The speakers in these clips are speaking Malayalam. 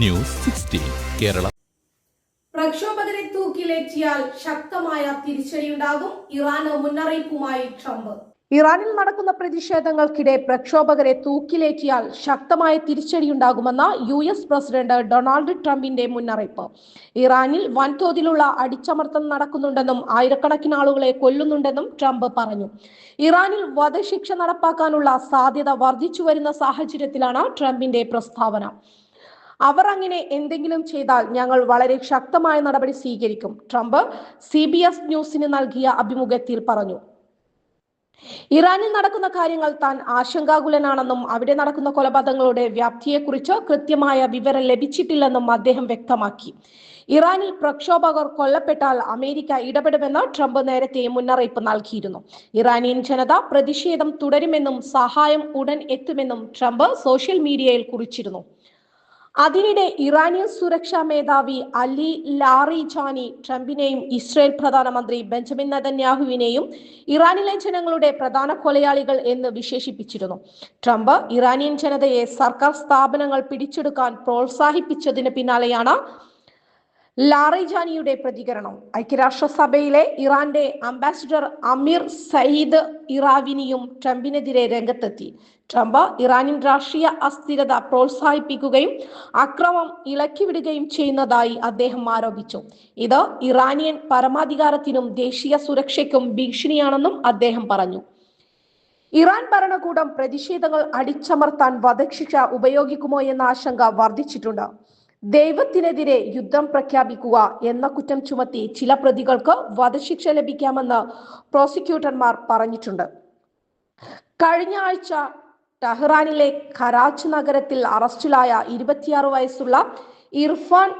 News sixteen Kerala. പ്രക്ഷോഭകരെ തൂക്കിലേറ്റിയാൽ ശക്തമായ തിരിച്ചടിയുണ്ടാകും. ഇറാന് മുന്നറിയിപ്പുമായി ട്രംപ്. ഇറാനിൽ നടക്കുന്ന പ്രതിഷേധങ്ങൾക്കിടെ പ്രക്ഷോഭകരെ തൂക്കിലേറ്റിയാൽ ശക്തമായ തിരിച്ചടിയുണ്ടാകുമെന്ന യു എസ് പ്രസിഡന്റ് ഡൊണാൾഡ് ട്രംപിന്റെ മുന്നറിയിപ്പ്. ഇറാനിൽ വൻതോതിലുള്ള അടിച്ചമർത്തൽ നടക്കുന്നുണ്ടെന്നും ആയിരക്കണക്കിന് ആളുകളെ കൊല്ലുന്നുണ്ടെന്നും ട്രംപ് പറഞ്ഞു. ഇറാനിൽ വധശിക്ഷ നടപ്പാക്കാനുള്ള സാധ്യത വർദ്ധിച്ചു വരുന്ന സാഹചര്യത്തിലാണ് ട്രംപിന്റെ പ്രസ്താവന. അവർ അങ്ങനെ എന്തെങ്കിലും ചെയ്താൽ ഞങ്ങൾ വളരെ ശക്തമായ നടപടി സ്വീകരിക്കും. ട്രംപ് സി ബി എസ് ന്യൂസിന് നൽകിയ അഭിമുഖത്തിൽ പറഞ്ഞു. ഇറാനിൽ നടക്കുന്ന കാര്യങ്ങൾ താൻ ആശങ്കാകുലനാണെന്നും അവിടെ നടക്കുന്ന കൊലപാതകങ്ങളുടെ വ്യാപ്തിയെക്കുറിച്ച് കൃത്യമായ വിവരം ലഭിച്ചിട്ടില്ലെന്നും അദ്ദേഹം വ്യക്തമാക്കി. ഇറാനിൽ പ്രക്ഷോഭകർ കൊല്ലപ്പെട്ടാൽ അമേരിക്ക ഇടപെടുമെന്ന് ട്രംപ് നേരത്തെ മുന്നറിയിപ്പ് നൽകിയിരുന്നു. ഇറാനിയൻ ജനത പ്രതിഷേധം തുടരുമെന്നും സഹായം ഉടൻ എത്തുമെന്നും ട്രംപ് സോഷ്യൽ മീഡിയയിൽ കുറിച്ചിരുന്നു. അതിനിടെ ഇറാനിയൻ സുരക്ഷാ മേധാവി അലി ലാറി ജാനി ട്രംപിനെയും ഇസ്രയേൽ പ്രധാനമന്ത്രി ബെഞ്ചമിൻ നതന്യാഹുവിനെയും ഇറാനിലെ ജനങ്ങളുടെ പ്രധാന കൊലയാളികൾ എന്ന് വിശേഷിപ്പിച്ചിരുന്നു. ട്രംപ് ഇറാനിയൻ ജനതയെ സർക്കാർ സ്ഥാപനങ്ങൾ പിടിച്ചെടുക്കാൻ പ്രോത്സാഹിപ്പിച്ചതിന് പിന്നാലെയാണ് ലാറിജാനിയുടെ പ്രതികരണം. ഐക്യരാഷ്ട്രസഭയിലെ ഇറാന്റെ അംബാസിഡർ അമീർ സയ്യിദ് ഇറാവിനിയും ട്രംപിനെതിരെ രംഗത്തെത്തി. ട്രംപ് ഇറാനിൽ രാഷ്ട്രീയ അസ്ഥിരത പ്രോത്സാഹിപ്പിക്കുകയും അക്രമം ഇളക്കിവിടുകയും ചെയ്യുന്നതായി അദ്ദേഹം ആരോപിച്ചു. ഇത് ഇറാനിയൻ പരമാധികാരത്തിനും ദേശീയ സുരക്ഷയ്ക്കും ഭീഷണിയാണെന്നും അദ്ദേഹം പറഞ്ഞു. ഇറാൻ ഭരണകൂടം പ്രതിഷേധങ്ങൾ അടിച്ചമർത്താൻ വധശിക്ഷ ഉപയോഗിക്കുമോ എന്ന ആശങ്ക വർദ്ധിച്ചിട്ടുണ്ട്. ദൈവത്തിനെതിരെ യുദ്ധം പ്രഖ്യാപിക്കുക എന്ന കുറ്റം ചുമത്തി ചില പ്രതികൾക്ക് വധശിക്ഷ ലഭിക്കാമെന്ന് പ്രോസിക്യൂട്ടർമാർ പറഞ്ഞിട്ടുണ്ട്. കഴിഞ്ഞ ആഴ്ച ടെഹ്റാനിലെ കരാച്ച് നഗരത്തിൽ അറസ്റ്റിലായ ഇരുപത്തിയാറ് വയസ്സുള്ള ഇർഫാൻ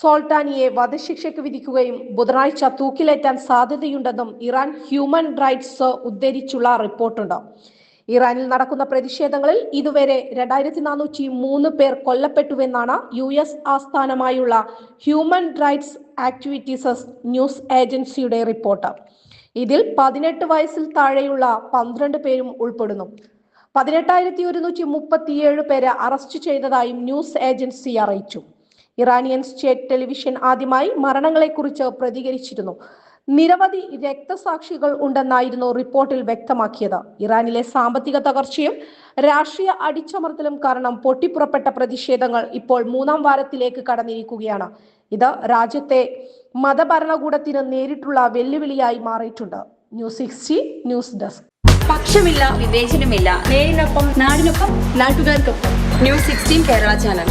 സോൾട്ടാനിയെ വധശിക്ഷയ്ക്ക് വിധിക്കുകയും ബുധനാഴ്ച തൂക്കിലേറ്റാൻ സാധ്യതയുണ്ടെന്നും ഇറാൻ ഹ്യൂമൻ റൈറ്റ്സ് ഉദ്ധരിച്ചുള്ള റിപ്പോർട്ടുണ്ട്. ഇറാനിൽ നടക്കുന്ന പ്രതിഷേധങ്ങളിൽ ഇതുവരെ രണ്ടായിരത്തി നാനൂറ്റി മൂന്ന് പേർ കൊല്ലപ്പെട്ടുവെന്നാണ് യു എസ് ആസ്ഥാനമായുള്ള ഹ്യൂമൻ റൈറ്റ്സ് ആക്ടിവിറ്റീസസ് ന്യൂസ് ഏജൻസിയുടെ റിപ്പോർട്ട്. ഇതിൽ പതിനെട്ട് വയസ്സിൽ താഴെയുള്ള പന്ത്രണ്ട് പേരും ഉൾപ്പെടുന്നു. പതിനെട്ടായിരത്തി ഒരുന്നൂറ്റി മുപ്പത്തിയേഴ് പേരെ അറസ്റ്റ് ചെയ്തതായും ന്യൂസ് ഏജൻസി അറിയിച്ചു. ഇറാനിയൻ സ്റ്റേറ്റ് ടെലിവിഷൻ ആദ്യമായി മരണങ്ങളെക്കുറിച്ച് പ്രതികരിച്ചിരുന്നു. നിരവധി രക്തസാക്ഷികൾ ഉണ്ടെന്നായിരുന്നു റിപ്പോർട്ടിൽ വ്യക്തമാക്കിയത്. ഇറാനിലെ സാമ്പത്തിക തകർച്ചയും രാഷ്ട്രീയ അടിച്ചമർത്തലും കാരണം പൊട്ടിപ്പുറപ്പെട്ട പ്രതിഷേധങ്ങൾ ഇപ്പോൾ മൂന്നാം വാരത്തിലേക്ക് കടന്നിരിക്കുകയാണ്. ഇത് രാജ്യത്തെ മതഭരണകൂടത്തിന് നേരിട്ടുള്ള വെല്ലുവിളിയായി മാറിയിട്ടുണ്ട്. News sixty news desk. പക്ഷമില്ല വിവേചനമില്ല. നേരിനൊപ്പം നാടിനൊപ്പം നാട്ടുകാർക്കൊപ്പം. News sixteen Kerala channel.